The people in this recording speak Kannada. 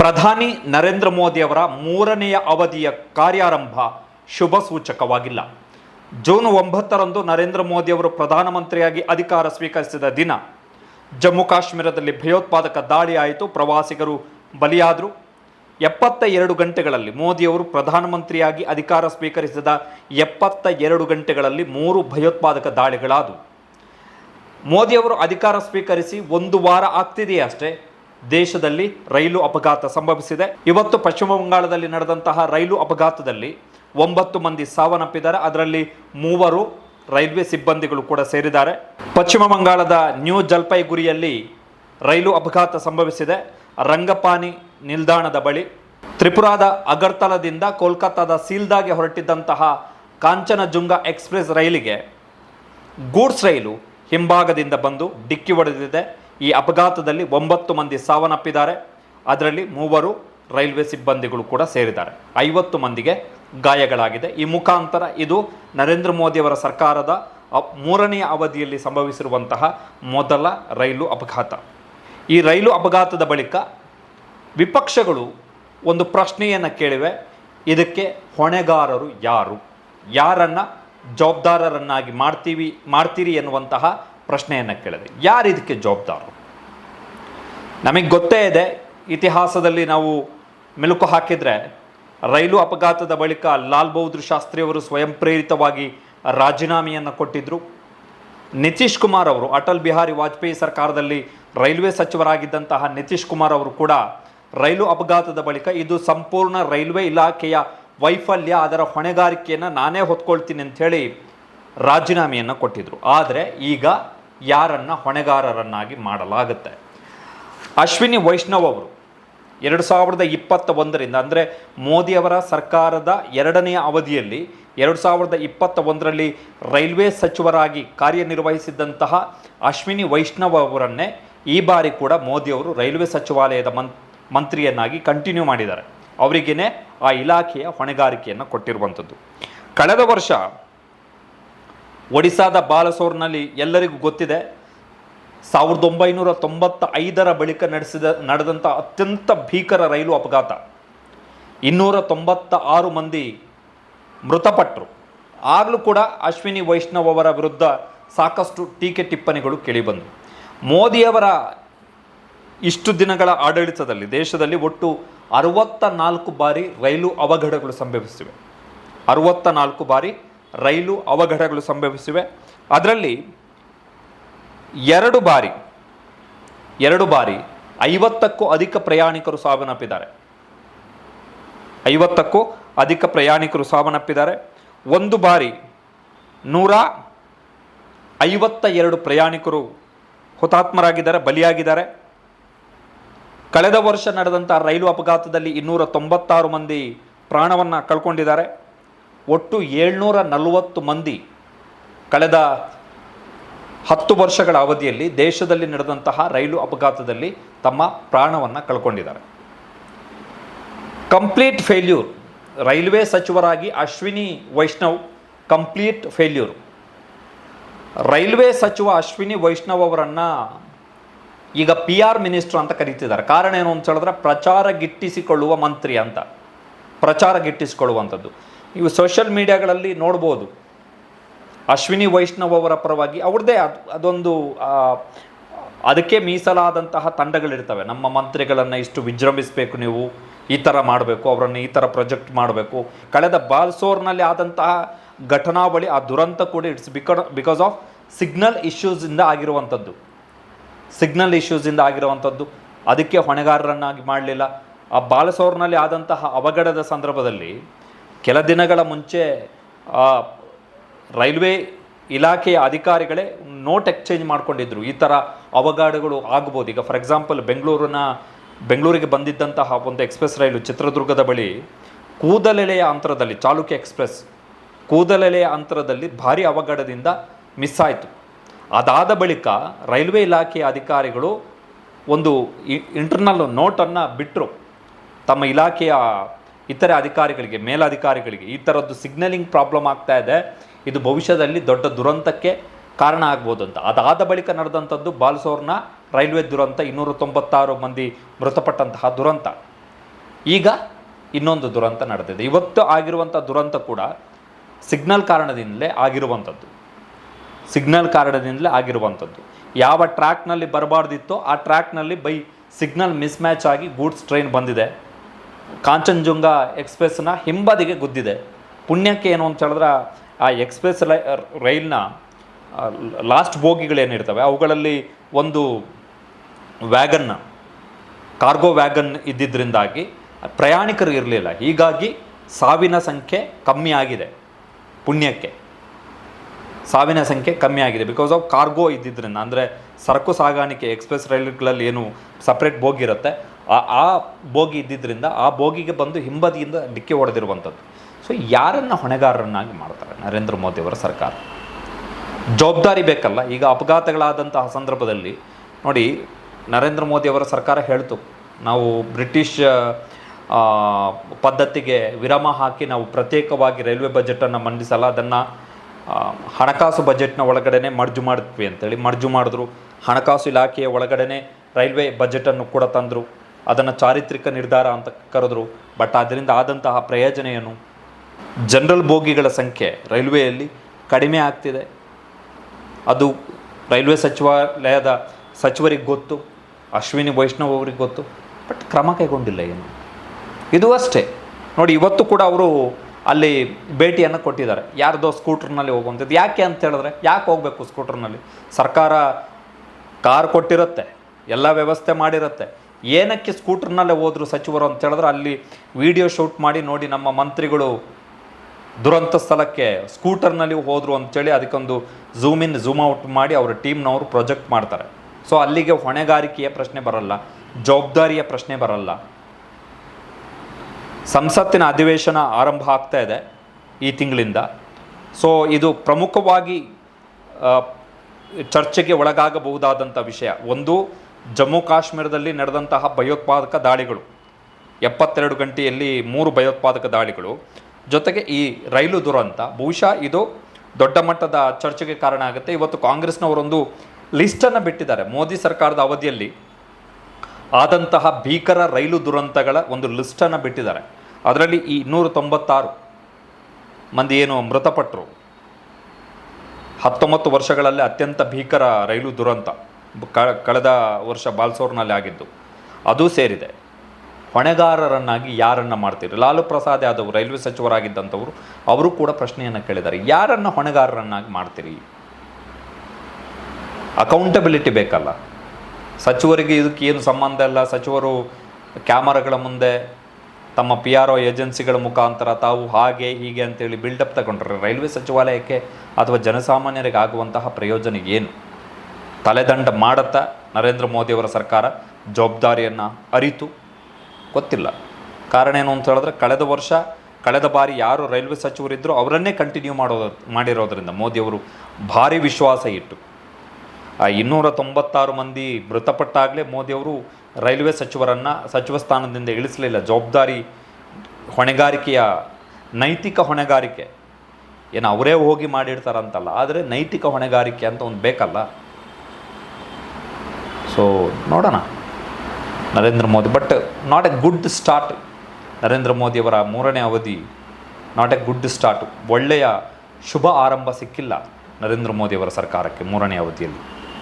ಪ್ರಧಾನಿ ನರೇಂದ್ರ ಮೋದಿಯವರ ಮೂರನೆಯ ಅವಧಿಯ ಕಾರ್ಯಾರಂಭ ಶುಭ ಸೂಚಕವಾಗಿಲ್ಲ. ಜೂನ್ ಒಂಬತ್ತರಂದು ನರೇಂದ್ರ ಮೋದಿಯವರು ಪ್ರಧಾನಮಂತ್ರಿಯಾಗಿ ಅಧಿಕಾರ ಸ್ವೀಕರಿಸಿದ ದಿನ. ಜಮ್ಮು ಕಾಶ್ಮೀರದಲ್ಲಿ ಭಯೋತ್ಪಾದಕ ದಾಳಿ ಆಯಿತು, ಪ್ರವಾಸಿಗರು ಬಲಿಯಾದರು. ಎಪ್ಪತ್ತ ಎರಡು ಗಂಟೆಗಳಲ್ಲಿ ಮೋದಿಯವರು ಪ್ರಧಾನಮಂತ್ರಿಯಾಗಿ ಅಧಿಕಾರ ಸ್ವೀಕರಿಸಿದ ಎಪ್ಪತ್ತ ಎರಡು ಗಂಟೆಗಳಲ್ಲಿ ಮೂರು ಭಯೋತ್ಪಾದಕ ದಾಳಿಗಳಾದವು. ಮೋದಿಯವರು ಅಧಿಕಾರ ಸ್ವೀಕರಿಸಿ ಒಂದು ವಾರ ಆಗ್ತಿದೆಯಷ್ಟೇ ದೇಶದಲ್ಲಿ ರೈಲು ಅಪಘಾತ ಸಂಭವಿಸಿದೆ. ಇವತ್ತು ಪಶ್ಚಿಮ ಬಂಗಾಳದಲ್ಲಿ ನಡೆದಂತಹ ರೈಲು ಅಪಘಾತದಲ್ಲಿ ಒಂಬತ್ತು ಮಂದಿ ಸಾವನ್ನಪ್ಪಿದ್ದಾರೆ. ಅದರಲ್ಲಿ ಮೂವರು ರೈಲ್ವೆ ಸಿಬ್ಬಂದಿಗಳು ಕೂಡ ಸೇರಿದ್ದಾರೆ. ಪಶ್ಚಿಮ ಬಂಗಾಳದ ನ್ಯೂ ಜಲ್ಪೈಗುರಿಯಲ್ಲಿ ರೈಲು ಅಪಘಾತ ಸಂಭವಿಸಿದೆ. ರಂಗಪಾನಿ ನಿಲ್ದಾಣದ ಬಳಿ ತ್ರಿಪುರಾದ ಅಗರ್ತಲದಿಂದ ಕೋಲ್ಕತ್ತಾದ ಸೀಲ್ದಾಗೆ ಹೊರಟಿದ್ದಂತಹ ಕಾಂಚನಜುಂಗ ಎಕ್ಸ್ಪ್ರೆಸ್ ರೈಲಿಗೆ ಗೂಡ್ಸ್ ರೈಲು ಹಿಂಭಾಗದಿಂದ ಬಂದು ಡಿಕ್ಕಿ ಹೊಡೆದಿದೆ. ಈ ಅಪಘಾತದಲ್ಲಿ ಒಂಬತ್ತು ಮಂದಿ ಸಾವನ್ನಪ್ಪಿದ್ದಾರೆ. ಅದರಲ್ಲಿ ಮೂವರು ರೈಲ್ವೆ ಸಿಬ್ಬಂದಿಗಳು ಕೂಡ ಸೇರಿದ್ದಾರೆ. ಐವತ್ತು ಮಂದಿಗೆ ಗಾಯಗಳಾಗಿದೆ. ಈ ಮುಖಾಂತರ ಇದು ನರೇಂದ್ರ ಮೋದಿಯವರ ಸರ್ಕಾರದ ಮೂರನೆಯ ಅವಧಿಯಲ್ಲಿ ಸಂಭವಿಸಿರುವಂತಹ ಮೊದಲ ರೈಲು ಅಪಘಾತ. ಈ ರೈಲು ಅಪಘಾತದ ಬಳಿಕ ವಿಪಕ್ಷಗಳು ಒಂದು ಪ್ರಶ್ನೆಯನ್ನು ಕೇಳಿವೆ. ಇದಕ್ಕೆ ಹೊಣೆಗಾರರು ಯಾರು? ಯಾರನ್ನು ಜವಾಬ್ದಾರರನ್ನಾಗಿ ಮಾಡ್ತೀವಿ, ಮಾಡ್ತೀರಿ ಎನ್ನುವಂತಹ ಪ್ರಶ್ನೆಯನ್ನು ಕೇಳಿದೆ. ಯಾರು ಇದಕ್ಕೆ ಜವಾಬ್ದಾರರು ನಮಗೆ ಗೊತ್ತೇ ಇದೆ, ಇತಿಹಾಸದಲ್ಲಿ ನಾವು ಮೆಲುಕು ಹಾಕಿದರೆ ರೈಲು ಅಪಘಾತದ ಬಳಿಕ ಲಾಲ್ ಬಹದ್ದೂರ್ ಶಾಸ್ತ್ರಿಯವರು ಸ್ವಯಂ ಪ್ರೇರಿತವಾಗಿ ರಾಜೀನಾಮೆಯನ್ನು ಕೊಟ್ಟಿದ್ದರು ನಿತೀಶ್ ಕುಮಾರ್ ಅವರು, ಅಟಲ್ ಬಿಹಾರಿ ವಾಜಪೇಯಿ ಸರ್ಕಾರದಲ್ಲಿ ರೈಲ್ವೆ ಸಚಿವರಾಗಿದ್ದಂತಹ ನಿತೀಶ್ ಕುಮಾರ್ ಅವರು ಕೂಡ ರೈಲು ಅಪಘಾತದ ಬಳಿಕ ಇದು ಸಂಪೂರ್ಣ ರೈಲ್ವೆ ಇಲಾಖೆಯ ವೈಫಲ್ಯ, ಅದರ ಹೊಣೆಗಾರಿಕೆಯನ್ನು ನಾನೇ ಹೊತ್ಕೊಳ್ತೀನಿ ಅಂಥೇಳಿ ರಾಜೀನಾಮೆಯನ್ನು ಕೊಟ್ಟಿದ್ದರು ಆದರೆ ಈಗ ಯಾರನ್ನ ಹೊಣೆಗಾರರನ್ನಾಗಿ ಮಾಡಲಾಗುತ್ತೆ. ಅಶ್ವಿನಿ ವೈಷ್ಣವ್ ಅವರು ಎರಡು ಸಾವಿರದ ಇಪ್ಪತ್ತ ಒಂದರಿಂದ, ಅಂದರೆ ಮೋದಿಯವರ ಸರ್ಕಾರದ ಎರಡನೆಯ ಅವಧಿಯಲ್ಲಿ ಎರಡು ಸಾವಿರದ ಇಪ್ಪತ್ತ ಒಂದರಲ್ಲಿ ರೈಲ್ವೆ ಸಚಿವರಾಗಿ ಕಾರ್ಯನಿರ್ವಹಿಸಿದ್ದಂತಹ ಅಶ್ವಿನಿ ವೈಷ್ಣವ್ ಅವರನ್ನೇ ಈ ಬಾರಿ ಕೂಡ ಮೋದಿಯವರು ರೈಲ್ವೆ ಸಚಿವಾಲಯದ ಮಂತ್ರಿಯನ್ನಾಗಿ ಕಂಟಿನ್ಯೂ ಮಾಡಿದ್ದಾರೆ. ಅವರಿಗೇ ಆ ಇಲಾಖೆಯ ಹೊಣೆಗಾರಿಕೆಯನ್ನು ಕೊಟ್ಟಿರುವಂಥದ್ದು. ಕಳೆದ ವರ್ಷ ಒಡಿಸಾದ ಬಾಲಸೋರ್ನಲ್ಲಿ ಎಲ್ಲರಿಗೂ ಗೊತ್ತಿದೆ, ಸಾವಿರದ ಒಂಬೈನೂರ ತೊಂಬತ್ತ ಐದರ ಬಳಿಕ ನಡೆಸಿದ, ನಡೆದಂಥ ಅತ್ಯಂತ ಭೀಕರ ರೈಲು ಅಪಘಾತ. ಇನ್ನೂರ ತೊಂಬತ್ತ ಆರು ಮಂದಿ ಮೃತಪಟ್ಟರು. ಆಗಲೂ ಕೂಡ ಅಶ್ವಿನಿ ವೈಷ್ಣವ್ ಅವರ ವಿರುದ್ಧ ಸಾಕಷ್ಟು ಟೀಕೆ ಟಿಪ್ಪಣಿಗಳು ಕೇಳಿಬಂದವು ಮೋದಿಯವರ ಇಷ್ಟು ದಿನಗಳ ಆಡಳಿತದಲ್ಲಿ ದೇಶದಲ್ಲಿ ಒಟ್ಟು ಅರವತ್ತ ನಾಲ್ಕು ಬಾರಿ ರೈಲು ಅವಘಡಗಳು ಸಂಭವಿಸಿವೆ. ಅರವತ್ತ ನಾಲ್ಕು ಬಾರಿ ರೈಲು ಅವಘಡಗಳು ಸಂಭವಿಸಿವೆ. ಅದರಲ್ಲಿ ಎರಡು ಬಾರಿ ಎರಡು ಬಾರಿ ಐವತ್ತಕ್ಕೂ ಅಧಿಕ ಪ್ರಯಾಣಿಕರು ಸಾವನ್ನಪ್ಪಿದ್ದಾರೆ. ಐವತ್ತಕ್ಕೂ ಅಧಿಕ ಪ್ರಯಾಣಿಕರು ಸಾವನ್ನಪ್ಪಿದ್ದಾರೆ. ಒಂದು ಬಾರಿ ನೂರ ಐವತ್ತ ಎರಡು ಪ್ರಯಾಣಿಕರು ಹುತಾತ್ಮರಾಗಿದ್ದಾರೆ, ಬಲಿಯಾಗಿದ್ದಾರೆ. ಕಳೆದ ವರ್ಷ ನಡೆದಂಥ ರೈಲು ಅಪಘಾತದಲ್ಲಿ ಇನ್ನೂರ ತೊಂಬತ್ತಾರು ಮಂದಿ ಪ್ರಾಣವನ್ನು ಕಳ್ಕೊಂಡಿದ್ದಾರೆ. ಒಟ್ಟು ಏಳ್ನೂರ ನಲವತ್ತು ಮಂದಿ ಕಳೆದ ಹತ್ತು ವರ್ಷಗಳ ಅವಧಿಯಲ್ಲಿ ದೇಶದಲ್ಲಿ ನಡೆದಂತಹ ರೈಲು ಅಪಘಾತದಲ್ಲಿ ತಮ್ಮ ಪ್ರಾಣವನ್ನು ಕಳ್ಕೊಂಡಿದ್ದಾರೆ. Complete failure. ರೈಲ್ವೆ ಸಚಿವರಾಗಿ Ashwini Vaishnaw complete failure. Railway ಸಚಿವ ಅಶ್ವಿನಿ ವೈಷ್ಣವ್ ಅವರನ್ನು ಈಗ ಪಿ ಆರ್ ಮಿನಿಸ್ಟರ್ ಅಂತ ಕರೀತಿದ್ದಾರೆ. ಕಾರಣ ಏನು ಅಂತ ಹೇಳಿದ್ರೆ ಪ್ರಚಾರ ಗಿಟ್ಟಿಸಿಕೊಳ್ಳುವ ಮಂತ್ರಿ ಅಂತ. ಪ್ರಚಾರ ಗಿಟ್ಟಿಸಿಕೊಳ್ಳುವಂಥದ್ದು. ನೀವು ಸೋಷಲ್ ಮೀಡಿಯಾಗಳಲ್ಲಿ ನೋಡ್ಬೋದು. ಅಶ್ವಿನಿ ವೈಷ್ಣವ್ ಅವರ ಪರವಾಗಿ ಅವ್ರದ್ದೇ ಅದು ಅದೊಂದು ಅದಕ್ಕೆ ಮೀಸಲಾದಂತಹ ತಂಡಗಳಿರ್ತವೆ. ನಮ್ಮ ಮಂತ್ರಿಗಳನ್ನು ಇಷ್ಟು ವಿಜೃಂಭಿಸಬೇಕು ನೀವು, ಈ ಥರ ಮಾಡಬೇಕು, ಅವರನ್ನು ಈ ಥರ ಪ್ರೊಜೆಕ್ಟ್ ಮಾಡಬೇಕು. ಕಳೆದ ಬಾಲ್ಸೋರ್ನಲ್ಲಿ ಆದಂತಹ ಘಟನಾವಳಿ ಆ ದುರಂತ ಕೂಡ it's beca because of signal ಇಶ್ಯೂಸಿಂದ ಆಗಿರುವಂಥದ್ದು. ಸಿಗ್ನಲ್ ಇಶ್ಯೂಸಿಂದ ಆಗಿರುವಂಥದ್ದು. ಅದಕ್ಕೆ ಹೊಣೆಗಾರರನ್ನಾಗಿ ಮಾಡಲಿಲ್ಲ. ಆ ಬಾಲಸೋರ್ನಲ್ಲಿ ಆದಂತಹ ಅವಘಡದ ಸಂದರ್ಭದಲ್ಲಿ ಕೆಲ ದಿನಗಳ ಮುಂಚೆ ಆ ರೈಲ್ವೆ ಇಲಾಖೆಯ ಅಧಿಕಾರಿಗಳೇ ನೋಟ್ ಎಕ್ಸ್ಚೇಂಜ್ ಮಾಡ್ಕೊಂಡಿದ್ರು. ಈ ಥರ ಅವಘಡಗಳು ಆಗ್ಬೋದು. ಈಗ ಫಾರ್ ಎಕ್ಸಾಂಪಲ್ ಬೆಂಗಳೂರಿನ, ಬೆಂಗಳೂರಿಗೆ ಬಂದಿದ್ದಂತಹ ಒಂದು ಎಕ್ಸ್ಪ್ರೆಸ್ ರೈಲು ಚಿತ್ರದುರ್ಗದ ಬಳಿ ಕೂದಲೆಳೆಯ ಅಂತರದಲ್ಲಿ, ಚಾಲುಕ್ಯ ಎಕ್ಸ್ಪ್ರೆಸ್ ಕೂದಲೆಳೆಯ ಅಂತರದಲ್ಲಿ ಭಾರಿ ಅವಘಡದಿಂದ ಮಿಸ್ ಆಯಿತು. ಅದಾದ ಬಳಿಕ ರೈಲ್ವೆ ಇಲಾಖೆಯ ಅಧಿಕಾರಿಗಳು ಒಂದು ಇಂಟರ್ನಲ್ ನೋಟನ್ನು ಬಿಟ್ಟರು ತಮ್ಮ ಇಲಾಖೆಯ ಇತರೆ ಅಧಿಕಾರಿಗಳಿಗೆ, ಮೇಲಧಿಕಾರಿಗಳಿಗೆ ಈ ಥರದ್ದು ಸಿಗ್ನಲಿಂಗ್ ಪ್ರಾಬ್ಲಮ್ ಆಗ್ತಾ ಇದೆ. ಇದು ಭವಿಷ್ಯದಲ್ಲಿ ದೊಡ್ಡ ದುರಂತಕ್ಕೆ ಕಾರಣ ಆಗ್ಬೋದು ಅಂತ. ಅದಾದ ಬಳಿಕ ನಡೆದಂಥದ್ದು ಬಾಲ್ಸೋರ್ನ ರೈಲ್ವೆ ದುರಂತ ಇನ್ನೂರ ತೊಂಬತ್ತಾರು ಮಂದಿ ಮೃತಪಟ್ಟಂತಹ ದುರಂತ. ಈಗ ಇನ್ನೊಂದು ದುರಂತ ನಡೆದಿದೆ. ಇವತ್ತು ಆಗಿರುವಂಥ ದುರಂತ ಕೂಡ ಸಿಗ್ನಲ್ ಕಾರಣದಿಂದಲೇ ಆಗಿರುವಂಥದ್ದು. ಸಿಗ್ನಲ್ ಕಾರಣದಿಂದಲೇ ಆಗಿರುವಂಥದ್ದು. ಯಾವ ಟ್ರ್ಯಾಕ್ನಲ್ಲಿ ಬರಬಾರ್ದಿತ್ತೋ ಆ ಟ್ರ್ಯಾಕ್ನಲ್ಲಿ ಬೈ ಸಿಗ್ನಲ್ ಮಿಸ್ಮ್ಯಾಚ್ ಆಗಿ ಗೂಡ್ಸ್ ಟ್ರೈನ್ ಬಂದಿದೆ. ಕಾಂಚನಜುಂಗ ಎಕ್ಸ್ಪ್ರೆಸ್ನ ಹಿಂಬದಿಗೆ ಗುದ್ದಿದೆ. ಪುಣ್ಯಕ್ಕೆ ಏನು ಅಂತ ಹೇಳಿದ್ರೆ ಆ ಎಕ್ಸ್ಪ್ರೆಸ್ ಲೈ ರೈಲ್ನ ಲಾಸ್ಟ್ ಬೋಗಿಗಳೇನಿರ್ತವೆ, ಅವುಗಳಲ್ಲಿ ಒಂದು ವ್ಯಾಗನ್ ಕಾರ್ಗೋ ವ್ಯಾಗನ್ ಇದ್ದಿದ್ದರಿಂದಾಗಿ ಪ್ರಯಾಣಿಕರು ಇರಲಿಲ್ಲ. ಹೀಗಾಗಿ ಸಾವಿನ ಸಂಖ್ಯೆ ಕಮ್ಮಿ ಆಗಿದೆ ಪುಣ್ಯಕ್ಕೆ. ಸಾವಿನ ಸಂಖ್ಯೆ ಕಮ್ಮಿ ಆಗಿದೆ. ಬಿಕಾಸ್ ಆಫ್ ಕಾರ್ಗೋ ಇದ್ದಿದ್ದರಿಂದ ಅಂದರೆ ಸರಕು ಸಾಗಾಣಿಕೆ, ಎಕ್ಸ್ಪ್ರೆಸ್ ರೈಲುಗಳಲ್ಲಿ ಏನು ಸಪ್ರೇಟ್ ಬೋಗಿ ಇರುತ್ತೆ ಆ ಆ ಬೋಗಿ ಇದ್ದಿದ್ದರಿಂದ ಆ ಬೋಗಿಗೆ ಬಂದು ಹಿಂಬದಿಯಿಂದ ಡಿಕ್ಕಿ ಹೊಡೆದಿರುವಂಥದ್ದು. ಸೊ ಯಾರನ್ನು ಹೊಣೆಗಾರರನ್ನಾಗಿ ಮಾಡ್ತಾರೆ ನರೇಂದ್ರ ಮೋದಿಯವರ ಸರ್ಕಾರ? ಜವಾಬ್ದಾರಿ ಬೇಕಲ್ಲ. ಈಗ ಅಪಘಾತಗಳಾದಂತಹ ಸಂದರ್ಭದಲ್ಲಿ ನೋಡಿ, ನರೇಂದ್ರ ಮೋದಿಯವರ ಸರ್ಕಾರ ಹೇಳ್ತು, ನಾವು ಬ್ರಿಟಿಷ್ ಪದ್ಧತಿಗೆ ವಿರಾಮ ಹಾಕಿ ನಾವು ಪ್ರತ್ಯೇಕವಾಗಿ ರೈಲ್ವೆ ಬಜೆಟನ್ನು ಮಂಡಿಸಲ್ಲ, ಅದನ್ನು ಹಣಕಾಸು ಬಜೆಟ್ನ ಒಳಗಡೆ ಮರ್ಜು ಮಾಡಿದ್ವಿ ಅಂತೇಳಿ ಮರ್ಜು ಮಾಡಿದ್ರು. ಹಣಕಾಸು ಇಲಾಖೆಯ ಒಳಗಡೆ ರೈಲ್ವೆ ಬಜೆಟನ್ನು ಕೂಡ ತಂದರು. ಅದನ್ನು ಚಾರಿತ್ರಿಕ ನಿರ್ಧಾರ ಅಂತ ಕರೆದ್ರು. ಬಟ್ ಅದರಿಂದ ಆದಂತಹ ಪ್ರಯೋಜನ ಏನು ಜನರಲ್ ಬೋಗಿಗಳ ಸಂಖ್ಯೆ ರೈಲ್ವೆಯಲ್ಲಿ ಕಡಿಮೆ ಆಗ್ತಿದೆ. ಅದು ರೈಲ್ವೆ ಸಚಿವಾಲಯದ ಸಚಿವರಿಗೆ ಗೊತ್ತು, ಅಶ್ವಿನಿ ವೈಷ್ಣವ್ ಅವ್ರಿಗೆ ಗೊತ್ತು ಬಟ್ ಕ್ರಮ ಕೈಗೊಂಡಿಲ್ಲ ಏನು? ಇದು ಅಷ್ಟೇ. ನೋಡಿ, ಇವತ್ತು ಕೂಡ ಅವರು ಅಲ್ಲಿ ಭೇಟಿಯನ್ನು ಕೊಟ್ಟಿದ್ದಾರೆ. ಯಾರ್ದೋ ಸ್ಕೂಟ್ರ್ನಲ್ಲಿ ಹೋಗುವಂಥದ್ದು. ಯಾಕೆ ಅಂತ ಹೇಳಿದ್ರೆ, ಯಾಕೆ ಹೋಗಬೇಕು ಸ್ಕೂಟ್ರ್ನಲ್ಲಿ? ಸರ್ಕಾರ ಕಾರ್ ಕೊಟ್ಟಿರುತ್ತೆ, ಎಲ್ಲ ವ್ಯವಸ್ಥೆ ಮಾಡಿರುತ್ತೆ. ಏನಕ್ಕೆ ಸ್ಕೂಟರ್ನಲ್ಲೇ ಹೋದರು ಸಚಿವರು ಅಂತ ಹೇಳಿದ್ರೆ ಅಲ್ಲಿ ವಿಡಿಯೋ ಶೂಟ್ ಮಾಡಿ ನೋಡಿ ನಮ್ಮ ಮಂತ್ರಿಗಳು ದುರಂತ ಸ್ಥಳಕ್ಕೆ ಸ್ಕೂಟರ್ನಲ್ಲಿ ಹೋದರು ಅಂತೇಳಿ ಅದಕ್ಕೊಂದು ಝೂಮ್ ಇನ್ ಝೂಮ್ ಔಟ್ ಮಾಡಿ ಅವರ ಟೀಮ್ನವರು ಪ್ರೊಜೆಕ್ಟ್ ಮಾಡ್ತಾರೆ. ಸೊ ಅಲ್ಲಿಗೆ ಹೊಣೆಗಾರಿಕೆಯ ಪ್ರಶ್ನೆ ಬರಲ್ಲ, ಜವಾಬ್ದಾರಿಯ ಪ್ರಶ್ನೆ ಬರಲ್ಲ. ಸಂಸತ್ತಿನ ಅಧಿವೇಶನ ಆರಂಭ ಆಗ್ತಾ ಇದೆ ಈ ತಿಂಗಳಿಂದ. ಸೊ ಇದು ಪ್ರಮುಖವಾಗಿ ಚರ್ಚೆಗೆ ಒಳಗಾಗಬಹುದಾದಂಥ ವಿಷಯ. ಒಂದು ಜಮ್ಮು ಕಾಶ್ಮೀರದಲ್ಲಿ ನಡೆದಂತಹ ಭಯೋತ್ಪಾದಕ ದಾಳಿಗಳು. ಎಪ್ಪತ್ತೆರಡು ಗಂಟೆಯಲ್ಲಿ ಮೂರು ಭಯೋತ್ಪಾದಕ ದಾಳಿಗಳು. ಜೊತೆಗೆ ಈ ರೈಲು ದುರಂತ, ಬಹುಶಃ ಇದು ದೊಡ್ಡ ಮಟ್ಟದ ಚರ್ಚೆಗೆ ಕಾರಣ ಆಗುತ್ತೆ. ಇವತ್ತು ಕಾಂಗ್ರೆಸ್ನವರೊಂದು ಲಿಸ್ಟನ್ನು ಬಿಟ್ಟಿದ್ದಾರೆ. ಮೋದಿ ಸರ್ಕಾರದ ಅವಧಿಯಲ್ಲಿ ಆದಂತಹ ಭೀಕರ ರೈಲು ದುರಂತಗಳ ಒಂದು ಲಿಸ್ಟನ್ನು ಬಿಟ್ಟಿದ್ದಾರೆ. ಅದರಲ್ಲಿ ಈ ಇನ್ನೂರ ತೊಂಬತ್ತಾರು ಮಂದಿ ಏನು ಮೃತಪಟ್ಟರು ಹತ್ತೊಂಬತ್ತು ವರ್ಷಗಳಲ್ಲಿ ಅತ್ಯಂತ ಭೀಕರ ರೈಲು ದುರಂತ. ಕಳೆದ ವರ್ಷ ಬಾಲ್ಸೋರ್ನಲ್ಲಿ ಆಗಿದ್ದು, ಅದು ಸೇರಿದೆ. ಹೊಣೆಗಾರರನ್ನಾಗಿ ಯಾರನ್ನು ಮಾಡ್ತೀರಿ? ಲಾಲು ಪ್ರಸಾದ್ ಯಾದವ್ ರೈಲ್ವೆ ಸಚಿವರಾಗಿದ್ದಂಥವರು, ಅವರು ಕೂಡ ಪ್ರಶ್ನೆಯನ್ನು ಕೇಳಿದ್ದಾರೆ. ಯಾರನ್ನು ಹೊಣೆಗಾರರನ್ನಾಗಿ ಮಾಡ್ತೀರಿ? ಅಕೌಂಟಬಿಲಿಟಿ ಬೇಕಲ್ಲ. ಸಚಿವರಿಗೆ ಇದಕ್ಕೆ ಏನು ಸಂಬಂಧ ಇಲ್ಲ. ಸಚಿವರು ಕ್ಯಾಮರಾಗಳ ಮುಂದೆ ತಮ್ಮ ಪಿ ಆರ್ ಒ ಏಜೆನ್ಸಿಗಳ ಮುಖಾಂತರ ತಾವು ಹಾಗೆ ಹೀಗೆ ಅಂತೇಳಿ ಬಿಲ್ಡಪ್ ತಗೊಂಡ್ರೆ ರೈಲ್ವೆ ಸಚಿವಾಲಯಕ್ಕೆ ಅಥವಾ ಜನಸಾಮಾನ್ಯರಿಗೆ ಆಗುವಂತಹ ಪ್ರಯೋಜನ ಏನು? ತಲೆದಂಡ ಮಾಡುತ್ತಾ ನರೇಂದ್ರ ಮೋದಿಯವರ ಸರ್ಕಾರ ಜವಾಬ್ದಾರಿಯನ್ನು ಅರಿತು? ಗೊತ್ತಿಲ್ಲ. ಕಾರಣ ಏನು ಅಂತ ಹೇಳಿದ್ರೆ, ಕಳೆದ ವರ್ಷ, ಕಳೆದ ಬಾರಿ ಯಾರು ರೈಲ್ವೆ ಸಚಿವರಿದ್ದರೂ ಅವರನ್ನೇ ಕಂಟಿನ್ಯೂ ಮಾಡೋದ, ಮಾಡಿರೋದರಿಂದ ಮೋದಿಯವರು ಭಾರಿ ವಿಶ್ವಾಸ ಇಟ್ಟು. ಆ ಇನ್ನೂರ ತೊಂಬತ್ತಾರು ಮಂದಿ ಮೃತಪಟ್ಟಾಗಲೇ ಮೋದಿಯವರು ರೈಲ್ವೆ ಸಚಿವರನ್ನು, ಸಚಿವ ಸ್ಥಾನದಿಂದ ಇಳಿಸಲಿಲ್ಲ. ಜವಾಬ್ದಾರಿ ಹೊಣೆಗಾರಿಕೆಯ, ನೈತಿಕ ಹೊಣೆಗಾರಿಕೆ. ಏನು ಅವರೇ ಹೋಗಿ ಮಾಡಿರ್ತಾರಂತಲ್ಲ, ಆದರೆ ನೈತಿಕ ಹೊಣೆಗಾರಿಕೆ ಅಂತ ಒಂದು ಬೇಕಲ್ಲ. ಸೊ ನೋಡೋಣ. Narendra Modi but not a good start Narendra ಮೋದಿಯವರ ಮೂರನೇ ಅವಧಿ ನಾಟ್ ಎ ಗುಡ್ ಸ್ಟಾರ್ಟ್ ಒಳ್ಳೆಯ ಶುಭ ಆರಂಭ ಸಿಕ್ಕಿಲ್ಲ ನರೇಂದ್ರ ಮೋದಿಯವರ ಸರ್ಕಾರಕ್ಕೆ ಮೂರನೇ ಅವಧಿಯಲ್ಲಿ.